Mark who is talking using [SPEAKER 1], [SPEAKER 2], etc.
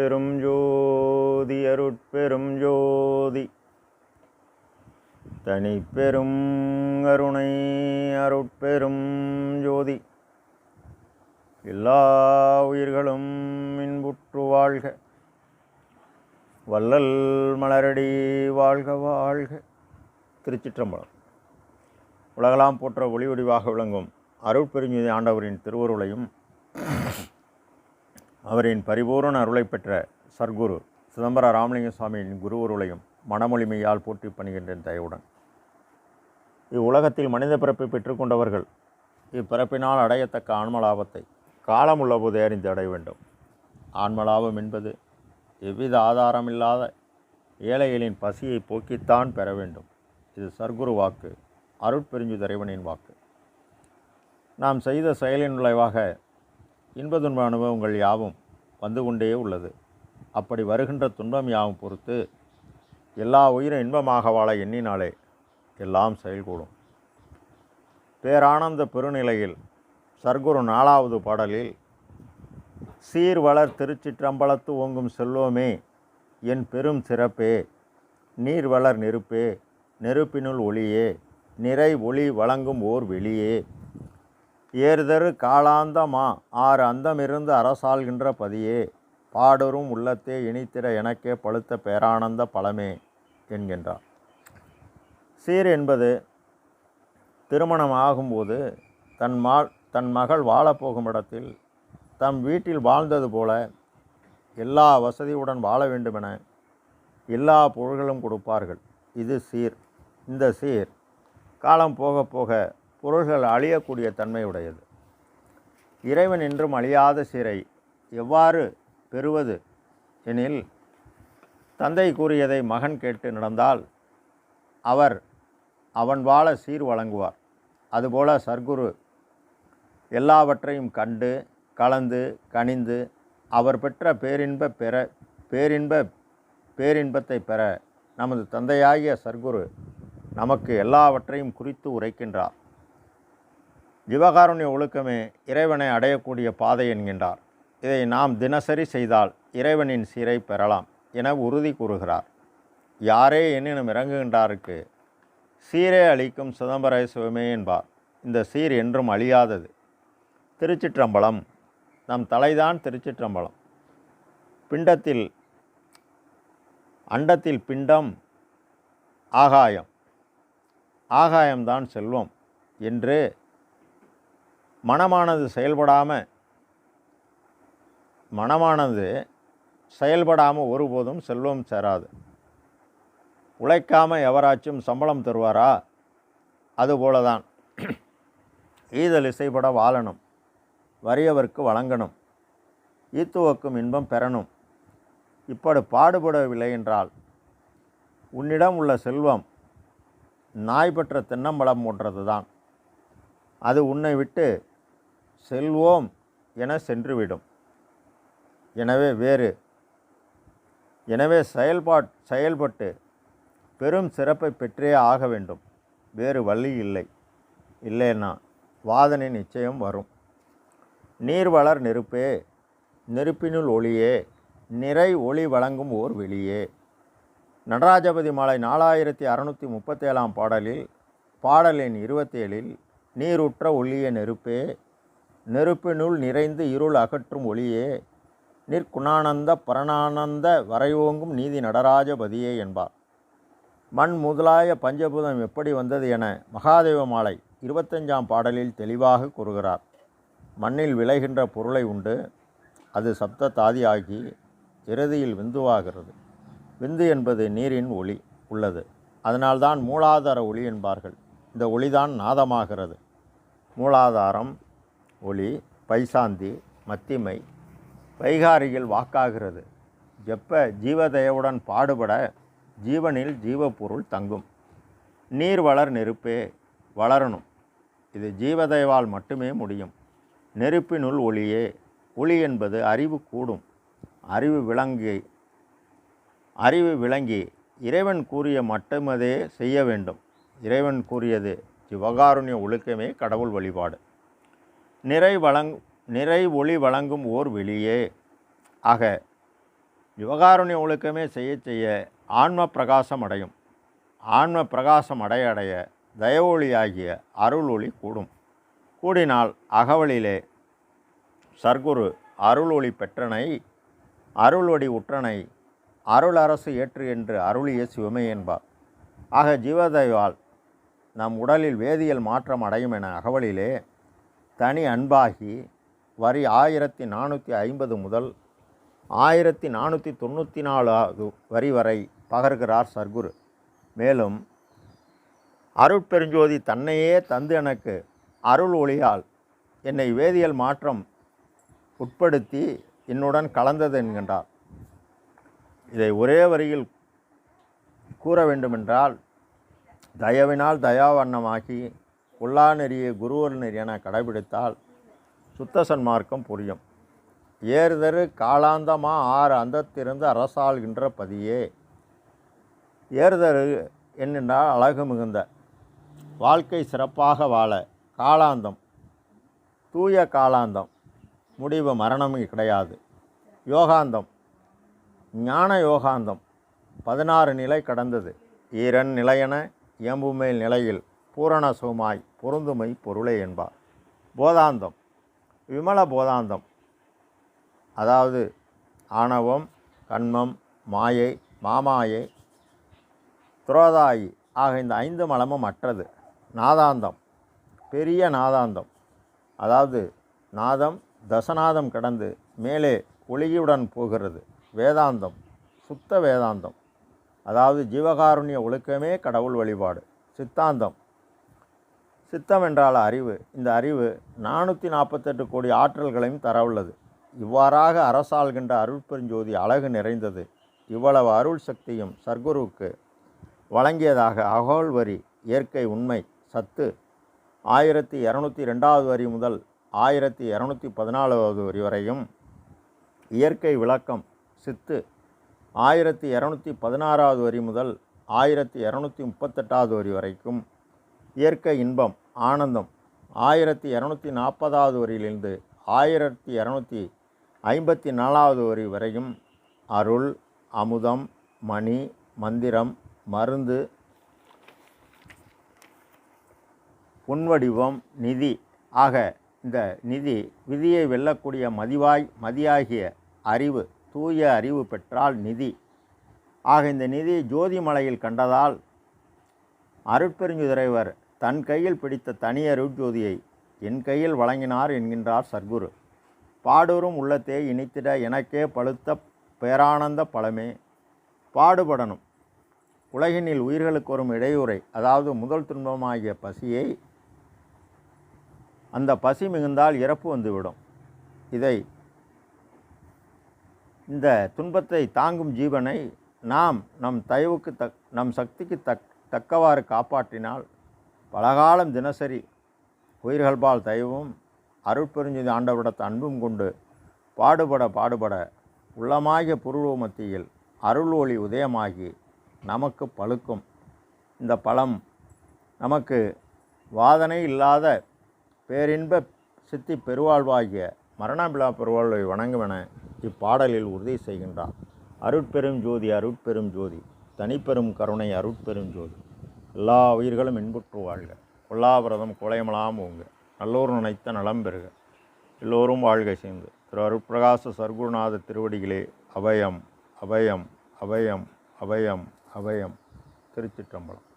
[SPEAKER 1] அருட்பெரும் ஜோதி அருட்பெரும் ஜோதி. தனிப்பெரும் கருணை அருட்பெரும் ஜோதி. எல்லா உயிர்களும் இன்புற்று வாழ்க. வள்ளல் மலரடி வாழ்க வாழ்க. திருச்சிற்றம்பலம். உலகலாம் போற்ற ஒளி வடிவாக விளங்கும் அருட்பெருஞ்சுதி ஆண்டவரின் திருவருளையும் அவரின் பரிபூரண அருளை பெற்ற சர்க்குரு சிதம்பர ராமலிங்க சுவாமியின் குருவருளையும் மனமொழிமையால் போற்றி பணிகின்றேன் தயவுடன். இவ்வுலகத்தில் மனித பிறப்பை பெற்றுக்கொண்டவர்கள் இப்பிறப்பினால் அடையத்தக்க ஆன்மலாபத்தை காலம் உள்ளபோது அறிந்து அடைய வேண்டும். ஆன்மலாபம் என்பது எவ்வித ஆதாரமில்லாத ஏழைகளின் பசியை போக்கித்தான் பெற வேண்டும். இது சர்க்குரு வாக்கு அருட்பெருஞ்சு தறைவனின் வாக்கு. நாம் செய்த செயலின் விளைவாக இன்பதுன்ப அனுபவங்கள் யாவும் வந்து கொண்டே உள்ளது. அப்படி வருகின்ற துன்பம் யாவும் பொறுத்து எல்லா உயிரும் இன்பமாக வாழ எண்ணினாலே எல்லாம் செயல்கூடும். பேரானந்த பெருநிலையில் சர்க்குரு நாலாவது பாடலில் சீர்வளர் திருச்சிற்றம்பலத்து ஓங்கும் செல்வமே என் பெரும் சிறப்பே நீர் வளர் நெருப்பே நெருப்பினுள் ஒளியே நிறை ஒளி வழங்கும் ஓர் வெளியே ஏறுதரு காலாந்தமா ஆறு அந்தமிருந்து அரசாள்கின்ற பதியே பாடரும் உள்ளத்தே இனித்திர எனக்கே பழுத்த பேரானந்த பழமே என்கின்றார். சீர் என்பது திருமணம் ஆகும்போது தன் மா தன் மகள் வாழப்போகும் இடத்தில் தம் வீட்டில் வாழ்ந்தது போல எல்லா வசதியுடன் வாழ வேண்டுமென எல்லா பொருள்களும் கொடுப்பார்கள். இது சீர். இந்த சீர் காலம் போக போக பொருள்கள் அழியக்கூடிய தன்மையுடையது இறைவன் என்றும் அழியாத சீரை எவ்வாறு பெறுவது எனில் தந்தை கூறியதை மகன் கேட்டு நடந்தால் அவர் அவன் வாழ சீர் வழங்குவார். அதுபோல சர்க்குரு எல்லாவற்றையும் கண்டு கலந்து கனிந்து அவர் பெற்ற பேரின்ப பெற பேரின்ப பேரின்பத்தை பெற நமது தந்தையாகிய சர்க்குரு நமக்கு எல்லாவற்றையும் குறித்து உரைக்கின்றார். ஜீவகாருண்ய ஒழுக்கமே இறைவனை அடையக்கூடிய பாதை என்கின்றார். இதை நாம் தினசரி செய்தால் இறைவனின் சீரை பெறலாம் என உறுதி கூறுகிறார். யாரே எண்ணினும் இறங்குகின்றாருக்கு சீரே அளிக்கும் சிதம்பர சிவமே என்பார். இந்த சீர் என்றும் அழியாதது. திருச்சிற்றம்பலம் நம் தலைதான் திருச்சிற்றம்பலம். பிண்டத்தில் அண்டத்தில் பிண்டம் ஆகாயம். ஆகாயம்தான் செல்வம் என்று மனமானது செயல்படாமல் மனமானது செயல்படாமல் ஒருபோதும் செல்வம் சேராது. உழைக்காமல் எவராச்சும் சம்பளம் தருவாரா? அதுபோல தான் ஈதல் இசைப்பட வாழணும் வறியவர்க்கு வழங்கணும் ஈத்துவக்கும் இன்பம் பெறணும். இப்படி பாடுபடவில்லை என்றால் உன்னிடம் உள்ள செல்வம் நாய் பெற்ற தென்னம்பலம் போன்றது தான் அது உன்னை விட்டு செல்வோம் என சென்றுவிடும். எனவே வேறு. எனவே செயல்பாட் செயல்பட்டு பெரும் சிறப்பை பெற்றே ஆக வேண்டும். வேறு வழி இல்லை. இல்லைன்னா வாதனை நிச்சயம் வரும். நீர் வளர் நெருப்பே நெருப்பினுள் ஒளியே நிறை ஒளி வழங்கும் ஓர் வெளியே. நடராஜபதி மாலை நாலாயிரத்தி அறநூற்றி முப்பத்தேழாம் பாடலில் பாடலின் இருபத்தேழில் நீருற்ற ஒளிய நெருப்பே நெருப்பினுள் நிறைந்து இருள் அகற்றும் ஒளியே நிற்குணானந்த பரணானந்த வரையோங்கும் நீதி நடராஜபதியே என்பார். மண் முதலாய பஞ்சபூதம் எப்படி வந்தது என மகாதேவ மாலை இருபத்தஞ்சாம் பாடலில் தெளிவாக கூறுகிறார். மண்ணில் விளைகின்ற பொருளை உண்டு அது சப்த தாதியாகி இறுதியில் விந்துவாகிறது. விந்து என்பது நீரின் ஒளி உள்ளது. அதனால்தான் மூலாதார ஒளி என்பார்கள். இந்த ஒளிதான் நாதமாகிறது. மூலாதாரம் ஒளி பைசாந்தி மத்திமை வைகாரியில் வாக்காகிறது. ஜெப்ப ஜீவதயவுடன் பாடுபட ஜீவனில் ஜீவப்பொருள் தங்கும். நீர் வளர் நெருப்பே வளரணும். இது ஜீவதயவால் மட்டுமே முடியும். நெருப்பினுள் ஒளியே. ஒளி என்பது அறிவு கூடும். அறிவு விளங்கி அறிவு விளங்கி இறைவன் கூறிய மட்டுமதே செய்ய வேண்டும். இறைவன் கூறியது சிவகாருண்ய ஒழுக்கமே கடவுள் வழிபாடு. நிறை வழங் நிறை ஒளி வழங்கும் ஓர் வெளியே. ஆக யுவகாருண்ய ஒழுக்கமே செய்ய செய்ய ஆன்ம பிரகாசம் அடையும். ஆன்ம பிரகாசம் அடைய அடைய தயவொளியாகிய அருள் ஒளி கூடும். கூடினால் அகவலிலே சர்க்குரு அருள் ஒளி பெற்றனை அருளொடி உற்றனை அருள் அரசு ஏற்று என்று அருளிய சிவமே என்பார். ஆக ஜீவதயவால் நம் உடலில் வேதியியல் மாற்றம் அடையும் என அகவலிலே தனி அன்பாகி வரி ஆயிரத்தி நானூற்றி ஐம்பது முதல் ஆயிரத்தி நானூற்றி தொண்ணூற்றி நாலாவது வரி வரை பகர்கிறார் சர்க்குரு. மேலும் அருட்பெருஞ்சோதி தன்னையே தந்து எனக்கு அருள் ஒளியால் என்னை வேதியியல் மாற்றம் உட்படுத்தி என்னுடன் கலந்தது என்கின்றார். இதை ஒரே வரியில் கூற வேண்டுமென்றால் தயவினால் தயாவண்ணமாகி உள்ளா நெறியை குருவர் நெறி என கடைபிடித்தால் சுத்த சன்மார்க்கம் புரியும். ஏறுதரு காலாந்தமா ஆறு அந்தத்திருந்து அரசாள்கின்ற பதியே. ஏறுதரு என்னென்றால் அழகு மிகுந்த. வாழ்க்கை சிறப்பாக வாழ காலாந்தம் தூய காலாந்தம் முடிவு மரணம் கிடையாது. யோகாந்தம் ஞான யோகாந்தம் பதினாறு நிலை கடந்தது. ஈரன் நிலையென இயம்புமேல் நிலையில் பூரண சுகமாய் பொருந்துமை பொருளே என்பார் போதாந்தம் விமல போதாந்தம். அதாவது ஆணவம் கண்மம் மாயை மாமாயை துரோதாயி ஆக இந்த ஐந்து மலமும் அற்றது. நாதாந்தம் பெரிய நாதாந்தம். அதாவது நாதம் தசநாதம் கடந்து மேலே ஒளியுடன் போகிறது. வேதாந்தம் சுத்த வேதாந்தம். அதாவது ஜீவகாருண்ய ஒழுக்கமே கடவுள் வழிபாடு. சித்தாந்தம் சித்தம் என்றால் அறிவு. இந்த அறிவு நானூற்றி நாற்பத்தெட்டு கோடி ஆற்றல்களையும் தரவுள்ளது. இவ்வாறாக அரசாள்கின்ற அருட்பெருஞ்சோதி அழகு நிறைந்தது. இவ்வளவு அருள் சக்தியும் சர்க்குருவுக்கு வழங்கியதாக அகோல் வரி இயற்கை உண்மை சத்து ஆயிரத்தி இரநூத்தி ரெண்டாவது வரி முதல் ஆயிரத்தி இரநூத்தி பதினாலாவது வரி வரையும் இயற்கை விளக்கம் சித்து ஆயிரத்தி இரநூத்தி பதினாறாவது வரி முதல் ஆயிரத்தி இரநூத்தி முப்பத்தெட்டாவது வரி வரைக்கும் இயற்கை இன்பம் ஆனந்தம். ஆயிரத்தி இரநூத்தி நாற்பதாவது வரியிலிருந்து ஆயிரத்தி இரநூத்தி ஐம்பத்தி நாலாவது வரி வரையும் அருள் அமுதம் மணி மந்திரம் மருந்து புன்வடிவம் நிதி ஆக இந்த நிதி விதியை வெல்லக்கூடிய மதிவாய் மதியாகிய அறிவு தூய அறிவு பெற்றால் நிதி. ஆக இந்த நிதி ஜோதிமலையில் கண்டதால் அருட்பெருஞ்சுதிரைவர் தன் கையில் பிடித்த தனி அருட்ஜோதியை என் கையில் வழங்கினார் என்கின்றார் சர்க்குரு. பாடூரும் உள்ளத்தே இனித்திட எனக்கே பழுத்த பேரானந்த பழமே. பாடுபடணும். உலகினில் உயிர்களுக்கு வரும் இடையூறை அதாவது முதல் துன்பமாகிய பசியை அந்த பசி மிகுந்தால் இறப்பு வந்துவிடும். இதை இந்த துன்பத்தை தாங்கும் ஜீவனை நாம் நம் தயவுக்கு தக் நம் சக்திக்கு தக் தக்கவாறு காப்பாற்றினால் பலகாலம் தினசரி உயிர்கள்பால் தயவும் அருட்பெருஞ்செய்தி ஆண்டவரிடத்து அன்பும் கொண்டு பாடுபட பாடுபட உள்ளமாகிய புருவ மத்தியில் அருள் ஒளி உதயமாகி நமக்கு பழுக்கும். இந்த பழம் நமக்கு வாதனை இல்லாத பேரின்ப சித்தி பெருவாழ்வாகிய மரணமில்லா பெருவாழ்வை வணங்குமென இப்பாடலில் உறுதி செய்கின்றார். அருட்பெரும் ஜோதி அருட்பெரும் ஜோதி தனிப்பெரும் கருணை அருட்பெரும் ஜோதி எல்லா உயிர்களும் இன்புற்று வாழ்க. கொல்லாவிரதம் கொலைமலாம் உங்க நல்லோர் நினைத்த நலம் பெறுக. எல்லோரும் வாழ்க சேர்ந்து திரு அருட்பிரகாச சர்க்குருநாத திருவடிகளே அபயம் அபயம் அபயம் அபயம் அபயம். திருச்சிற்றம்பலம்.